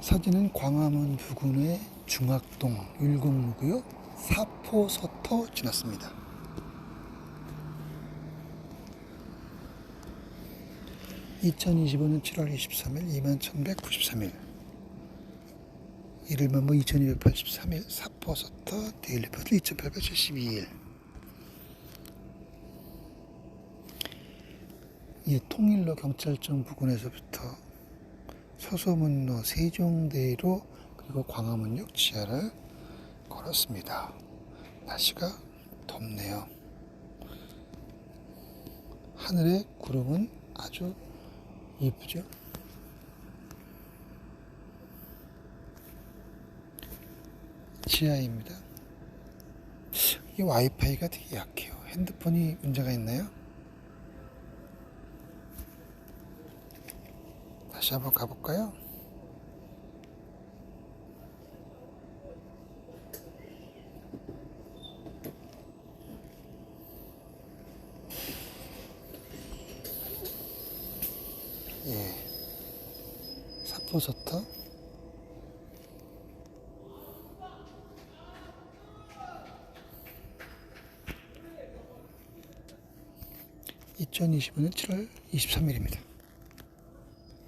사진은 광화문 부근의 중학동 율곡로고요. 사포 서터 지났습니다. (2025년 7월 23일) (21,193일) 이를만 뭐 (2283일) 사포 서터 데일리 포트 (2872일) 이 통일로 경찰청 부근에서부터 서소문로 세종대로 그리고 광화문역 지하를 걸었습니다. 날씨가 덥네요. 하늘의 구름은 아주 이쁘죠? 지하입니다. 이 와이파이가 되게 약해요. 핸드폰이 문제가 있나요? 다시 한번 가볼까요? 예. 사포서터. (2025년 7월 23일입니다)